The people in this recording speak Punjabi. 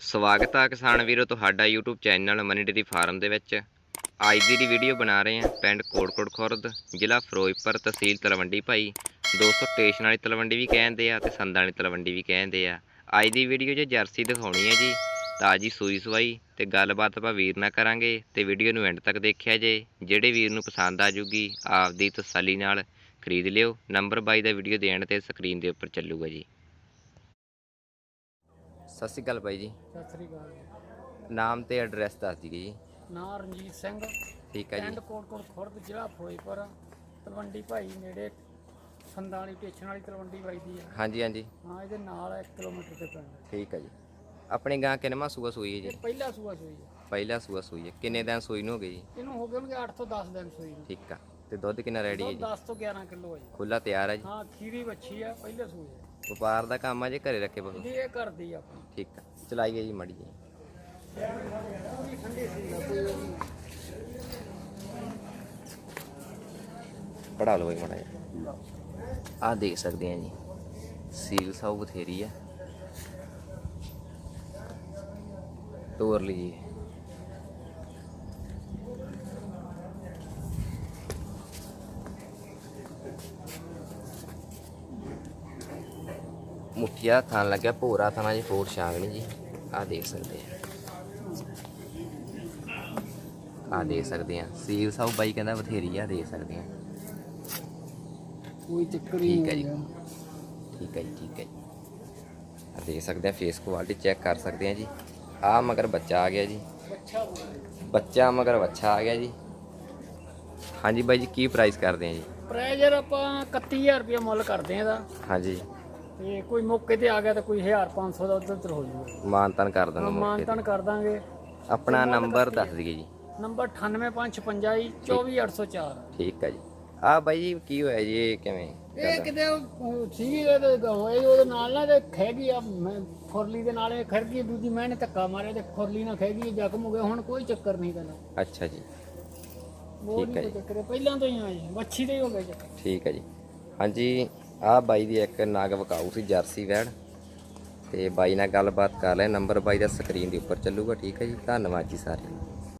ਸਵਾਗਤ ਆ ਕਿਸਾਨ ਵੀਰੋ ਤੁਹਾਡਾ YouTube channel Mani dairy farm ਦੇ ਵਿੱਚ। ਅੱਜ ਦੀ ਦੀ ਵੀਡੀਓ ਬਣਾ ਰਹੇ ਹਾਂ ਪਿੰਡ ਕੋਟਕੋਟ ਖੁਰਦ ਜ਼ਿਲ੍ਹਾ ਫਿਰੋਜ਼ਪੁਰ ਤਹਿਸੀਲ ਤਲਵੰਡੀ ਭਾਈ। ਦੋਸਤੋ ਸਟੇਸ਼ਨ ਵਾਲੀ ਤਲਵੰਡੀ ਵੀ ਕਹਿੰਦੇ ਆ ਤੇ ਸੰਦਾਂ ਵਾਲੀ ਤਲਵੰਡੀ ਵੀ ਕਹਿੰਦੇ ਆ। ਅੱਜ ਦੀ ਵੀਡੀਓ 'ਚ ਜਰਸੀ ਦਿਖਾਉਣੀ ਹੈ ਜੀ, ਤਾਜੀ ਸੂਈ ਸਵਾਈ ਤੇ ਗੱਲਬਾਤ ਆਪਾਂ ਵੀਰ ਨਾਲ ਕਰਾਂਗੇ ਤੇ ਵੀਡੀਓ ਨੂੰ ਐਂਡ ਤੱਕ ਦੇਖਿਆ ਜੇ। ਜਿਹੜੇ ਵੀਰ ਨੂੰ ਪਸੰਦ ਆ ਜੂਗੀ, ਆਪਦੀ ਤਸੱਲੀ ਨਾਲ ਖਰੀਦ ਲਿਓ। ਨੰਬਰ 22 ਦਾ ਵੀਡੀਓ ਦੇਣ ਤੇ ਸਕਰੀਨ ਦੇ ਉੱਪਰ ਚੱਲੂਗਾ ਜੀ। ਸਤਿ ਸ਼੍ਰੀ ਅਕਾਲ ਬਾਈ ਜੀ। ਸਤਿ ਸ੍ਰੀ ਅਕਾਲ ਜੀ। ਨਾਮ ਤੇ ਐਡਰੈਸ ਦੱਸ ਦਈਏ ਜੀ। ਨਾਂ ਰਣਜੀਤ ਸਿੰਘ। ਠੀਕ ਹੈ ਜੀ। ਪਿੰਡ ਕੋਟਕੋਟ ਖੁਰਦ ਜ਼ਿਲ੍ਹਾ ਫਿਰੋਜ਼ਪੁਰ ਤਲਵੰਡੀ ਭਾਈ ਨੇੜੇ ਸੰਦਾਂ ਵਾਲੀ ਟੇਸ਼ਨ ਵਾਲੀ ਤਲਵੰਡੀ ਵੱਜਦੀ ਆ। ਹਾਂਜੀ ਹਾਂਜੀ। ਹਾਂ ਇਹਦੇ ਨਾਲ 1 ਕਿਲੋਮੀਟਰ ਤੇ ਪਿੰਡ। ਠੀਕ ਹੈ ਜੀ। ਆਪਣੇ ਗਾਂ ਕਿੰਨਵਾਂ ਸੂਆ ਸੂਈ ਹੈ ਇਹ ਜੀ ਪਹਿਲਾ ਸੂਆ ਸੂਈ ਆ। ਪਹਿਲਾ ਸੂਆ ਸੂਈ ਹੈ। ਕਿੰਨੇ ਦਿਨ ਸੂਈ ਨੂੰ ਹੋ ਗਈ ਜੀ? ਇਹਨੂੰ ਹੋ ਗਏ ਹੋਣਗੇ 8 ਤੋਂ 10 ਦਿਨ ਸੂਈ ਨੂੰ। ਠੀਕ ਆ। ਤੇ ਦੁੱਧ ਕਿੰਨਾ ਰੈਡੀ ਹੈ ਦੁੱਧ ਜੀ? 10 ਤੋਂ 11 ਕਿਲੋ ਆ ਜੀ। ਖੁੱਲਾ ਤਿਆਰ ਹੈ ਜੀ? ਹਾਂ ਖੀਰੀ ਵੱਛੀ ਆ ਪਹਿਲੇ ਸੂਏ ਆ। ਵਪਾਰ ਦਾ ਕੰਮ ਆ ਜੇ ਘਰੇ ਰੱਖੇ ਬਸ ਜੀ ਇਹ ਕਰਦੀ ਆ। ਠੀਕ ਆ। ਚਲਾਈਏ ਜੀ ਮੜੀ ਜੀ। ਪੜਾ ਲਓ ਜੀ ਮੜਾ ਜੀ ਆ ਦੇਖ ਸਕਦੇ ਆ ਜੀ। ਸੀਲ ਸਾਊ ਬਥੇਰੀ ਆ। ਤੋਰ ਲਈ ਮੁੱਠੀਆ ਖਾਣ ਲੱਗਿਆ ਭੋਰਾ ਥਾਣਾ ਜੀ ਫੋਰ ਸ਼ਾਂਗਣੀ ਜੀ। ਆ ਦੇਖ ਸਕਦੇ ਆ। ਆ ਦੇਖ ਸਕਦੇ ਆ। ਸੀਲ ਸਾਊ ਬਾਈ ਕਹਿੰਦਾ ਬਥੇਰੀ ਆ ਦੇਖ ਸਕਦੇ ਆ। ਕੋਈ ਚੱਕਰ ਹੀ ਠੀਕ ਹੈ ਨਹੀਂ ਜੀ। ਹੈਗਾ। ਠੀਕ ਹੈ ਜੀ ਠੀਕ ਹੈ ਜੀ। ਆ ਦੇਖ ਸਕਦੇ ਆ ਫੇਸ ਕੁਆਲਿਟੀ ਚੈੱਕ ਕਰ ਸਕਦੇ ਆ ਜੀ। ਆ ਮਗਰ ਬੱਚਾ ਆ ਗਿਆ ਜੀ। ਬੱਚਾ ਮਗਰ ਬੱਚਾ ਆ ਗਿਆ ਜੀ। ਹਾਂਜੀ ਬਾਈ ਜੀ ਕੀ ਪ੍ਰਾਈਸ ਕਰਦੇ ਆ ਜੀ? ਪ੍ਰਾਈਜ਼ਰ ਆਪਾਂ 31000 ਰੁਪਏ ਮੁੱਲ ਕਰਦੇ ਆ ਇਹਦਾ। ਹਾਂਜੀ। ਤੇ ਕੋਈ ਮੌਕੇ ਤੇ ਆ ਗਿਆ ਤਾਂ ਕੋਈ 1500 ਦਾ ਉੱਧਰ ਉੱਧਰ ਹੋ ਜਾਊਗਾ। ਮਾਨਤਨ ਕਰ ਦਾਂਗੇ ਮੌਕੇ ਮਾਨਤਨ ਕਰ ਦਾਂਗੇ। ਆਪਣਾ ਨੰਬਰ ਦੱਸ ਦਈਏ ਜੀ। ਨੰਬਰ 98555 24804 ਠੀਕ। ਹੈ ਜੀ। ਆ ਬਾਈ ਜੀ ਕੀ ਹੋਇਆ ਜੀ? ਇਹ ਕਿਵੇਂ ਇਹ ਕਿਤੇ ਸੀਗੀ ਇਹਦੇ ਹੋਏ ਉਹਦੇ ਨਾਲ ਨਾ ਤੇ ਖਹਿ ਗਈ ਆ ਮੈਂ- ਖੁਰਲੀ ਦੇ ਨਾਲ ਇਹ ਖੜ ਗਈ ਦੂਜੀ ਮੈਂ ਨੇ ਧੱਕਾ ਮਾਰਿਆ ਤੇ ਖੁਰਲੀ ਨਾਲ ਖਹਿ ਗਈ ਜ਼ਖਮ ਹੋ ਗਿਆ। ਹੁਣ ਕੋਈ ਚੱਕਰ ਨਹੀਂ ਕਰਨਾ ਅੱਛਾ ਜੀ। ਉਹ ਠੀਕ ਹੈ ਚੱਕਰ। ਪਹਿਲਾਂ ਤੋਂ ਹੀ ਆ ਜੀ ਵੱਛੀ ਦੇ ਹੀ ਹੋ ਗਏ ਚੱਕਰ। ਠੀਕ ਹੈ ਜੀ। ਹਾਂਜੀ। ਆ ਬਾਈ ਦੀ ਇੱਕ ਨਾਗ ਵਕਾਊ ਸੀ, ਜਰਸੀ ਵੈੜ ਤੇ ਬਾਈ ਨਾਲ ਗੱਲਬਾਤ ਕਰ ਲੈ, ਨੰਬਰ ਬਾਈ ਦਾ ਸਕਰੀਨ ਦੇ ਉੱਪਰ ਚੱਲੂਗਾ, ਠੀਕ ਹੈ ਜੀ? ਧੰਨਵਾਦ ਜੀ ਸਾਰਿਆਂ ਨੂੰ।